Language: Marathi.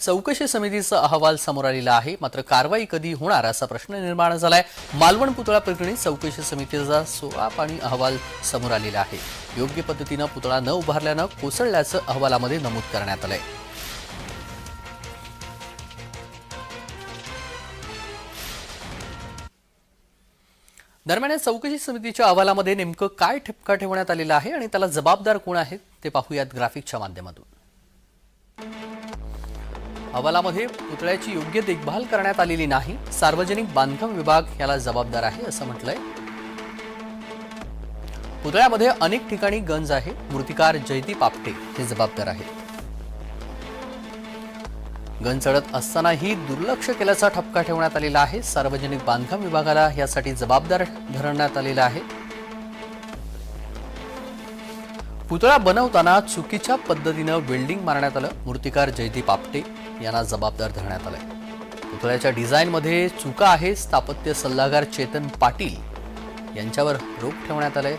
चौकशी समितीचा अहवाल समोर आलेला आहे. मात्र कारवाई कधी होणार असा प्रश्न निर्माण झालाय. मालवण पुतळा प्रकरणी चौकशी समितीचा सोळा पाणी अहवाल समोर आलेला आहे. योग्य पद्धतीनं पुतळा न उभारल्यानं कोसळल्याचं अहवालामध्ये नमूद करण्यात आलंय. दरम्यान या चौकशी समितीच्या अहवालामध्ये नेमकं काय ठिपका ठेवण्यात आलेलं आहे आणि त्याला जबाबदार कोण आहेत ते पाहूयात ग्राफिकच्या माध्यमातून. अहवालामध्ये पुतळ्याची योग्य देखभाल करण्यात आलेली नाही. सार्वजनिक बांधकाम विभाग याला जबाबदार आहे असं म्हटलंय. पुतळ्यामध्ये अनेक ठिकाणी गंज आहे. मूर्तिकार जयदीप आपटे हे जबाबदार आहेत. गंज चढत असतानाही दुर्लक्ष केल्याचा ठपका ठेवण्यात आलेला आहे. सार्वजनिक बांधकाम विभागाला यासाठी जबाबदार धरण्यात आलेला आहे. पुतळा बनवताना चुकीच्या पद्धतीनं वेल्डिंग मारण्यात आलं. मूर्तिकार जयदीप आपटे यांना जबाबदार धरण्यात आलंय. पुतळ्याच्या डिझाईनमध्ये चुका आहे स्थापत्य सल्लागार चेतन पाटील यांच्यावर रोख ठेवण्यात आलंय.